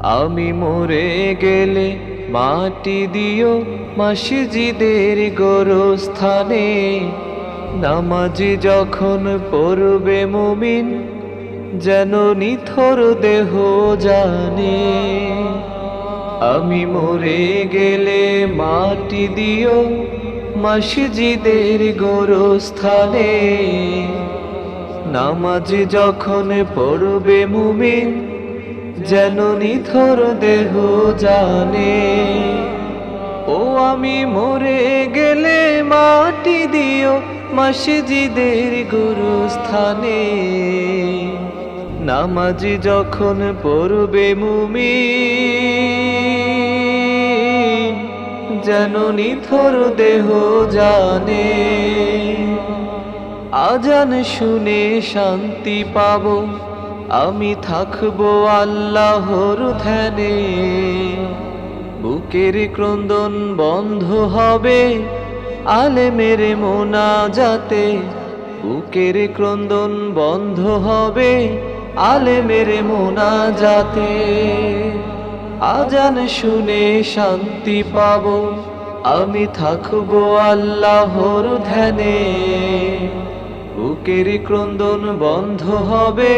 আমি মরে গেলে মাটি দিও মসজিদের গোরস্থানে। নামাজি যখন পড়বে মুমিন, যেন নিথর দেহ জানে। আমি মরে গেলে মাটি দিও মসজিদের গোরস্থানে। নামাজ যখন পড়বে মুমিন যেন নিথর দেহ জানে। ও আমি মরে গেলে মাটি দিও মসজিদের গুরুস্থানে। নামাজি যখন পড়বে মুমিন, যেন নিথর দেহ জানে। আজান শুনে শান্তি পাব। আমি থাকব আল্লাহর ধ্যানে। বুকের ক্রন্দন বন্ধ হবে আলে মেরে মোনা যাতে বুকের ক্রন্দন বন্ধ হবে আলে মেরে মোনা যাতে আজান শুনে শান্তি পাবো, আমি থাকব আল্লাহর ধ্যানে। বুকের ক্রন্দন বন্ধ হবে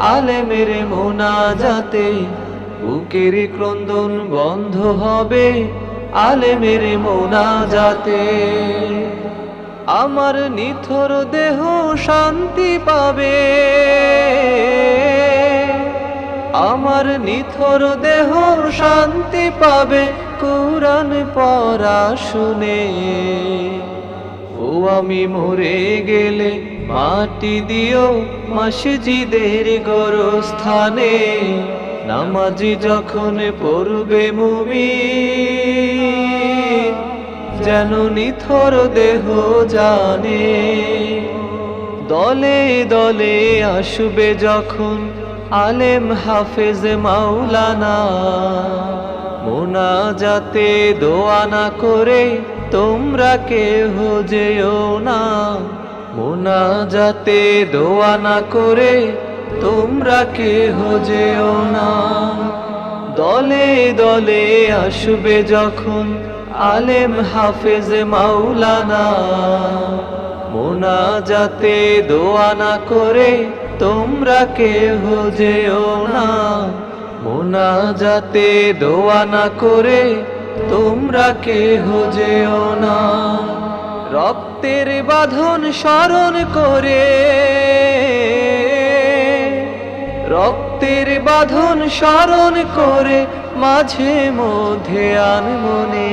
আলে মেরে মোনা যাতে বুকের ক্রন্দন বন্ধ হবে আলে মেরে মোনা যাতে আমার নিথর দেহ শান্তি পাবে। আমার নিথর দেহ শান্তি পাবে, কোরআন পড়া শুনে। আমি মরে গেলে মাটি দিও মসজিদের গোরস্থানে। নামাজি যখন পড়বে মুমি যেন নিথর দেহ জানে। দলে দলে আসবে যখন আলেম হাফেজ মাওলানা। মোনা যাতে দোয়ানা করে তোমরা কেহ যেও না। মোনা যাতে দোয়ানা করে তোমরা কেহ যেও না। দলে দলে আসবে যখন আলেম হাফেজ মাওলানা। মোনা যাতে দোয়ানা করে তোমরা কেহ যেও না। মোনা যাতে দোয়ানা করে তোমরা কেহ যেও না। রক্তের বাঁধন স্মরণ করে। রক্তের বাঁধন স্মরণ করে মাঝে মধ্যে আন মনে।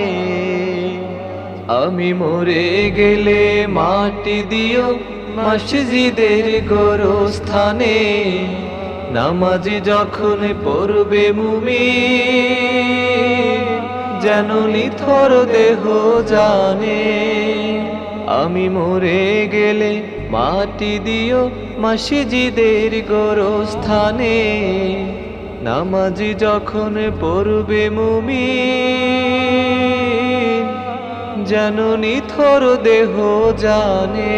আমি মরে গেলে মাটি দিও মসজিদের গোরস্থানে। নামাজি যখন পড়বে মুমি যেন নিথর দেহ জানে। আমি মরে গেলে মাটি দিও মসজিদের গোরস্থানে। নামাজি যখন পড়বে মুমি যেন নিথর দেহ জানে।